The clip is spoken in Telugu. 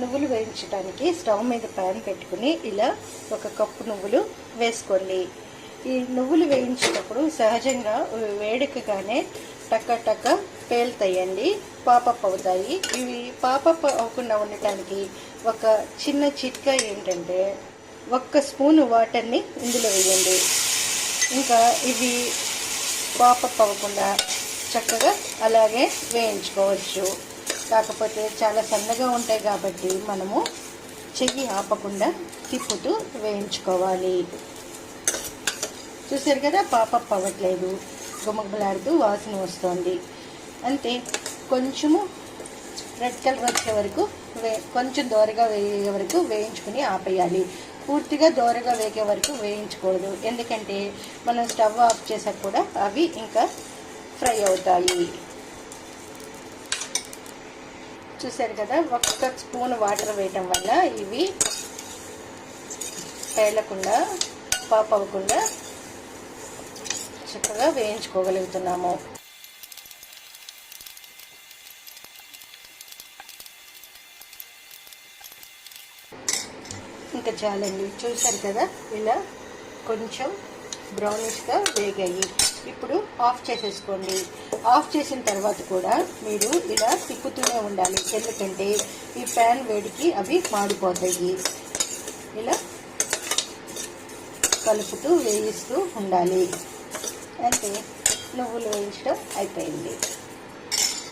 నువ్వులు వేయించడానికి స్టవ్ మీద ప్యాన్ పెట్టుకుని ఇలా ఒక కప్పు నువ్వులు వేసుకోండి. ఈ నువ్వులు వేయించేటప్పుడు సహజంగా వేడెక్కగానే టక్క టక్క పేలుతాయండి పాపప్ అవుతాయి. ఇవి పాపప్ అవ్వకుండా ఉండటానికి ఒక చిన్న చిట్కా ఏంటంటే ఒక్క స్పూన్ వాటర్ని ఇందులో వేయండి. ఇంకా ఇవి పాపప్ అవ్వకుండా చక్కగా అలాగే వేయించుకోవచ్చు. కాకపోతే చాలా సన్నగా ఉంటాయి కాబట్టి మనము చెయ్యి ఆపకుండా తిప్పుతూ వేయించుకోవాలి. చూసారు కదా పాపప్ అవ్వట్లేదు గుమగుమలాడుతూ వాసన వస్తుంది. అంతే కొంచెము రెడ్ కలర్ వచ్చే వరకు వే కొంచెం దోరగా వేగే వరకు వేయించుకుని ఆపేయాలి. పూర్తిగా దోరగా వేగే వరకు వేయించకూడదు. ఎందుకంటే మనం స్టవ్ ఆఫ్ చేసాక కూడా అవి ఇంకా ఫ్రై అవుతాయి. చూసారు కదా ఒక్క స్పూన్ వాటర్ వేయటం వల్ల ఇవి పేలకుండా పాప్ అవ్వకుండా చక్కగా వేయించుకోగలుగుతున్నాము. ఇంకా చాలండి. చూసారు కదా ఇలా కొంచెం బ్రౌనిష్గా వేగాయి. ఇప్పుడు ఆఫ్ చేసేసుకోండి. ఆఫ్ చేసిన తర్వాత కూడా మీరు ఇలా తిప్పుతూనే ఉండాలి. ఎందుకంటే ఈ ప్యాన్ వేడికి అవి మాడిపోతాయి. ఇలా కలుపుతూ వేయిస్తూ ఉండాలి. అంతే. నువ్వులు వేయించడం అయిపోయింది.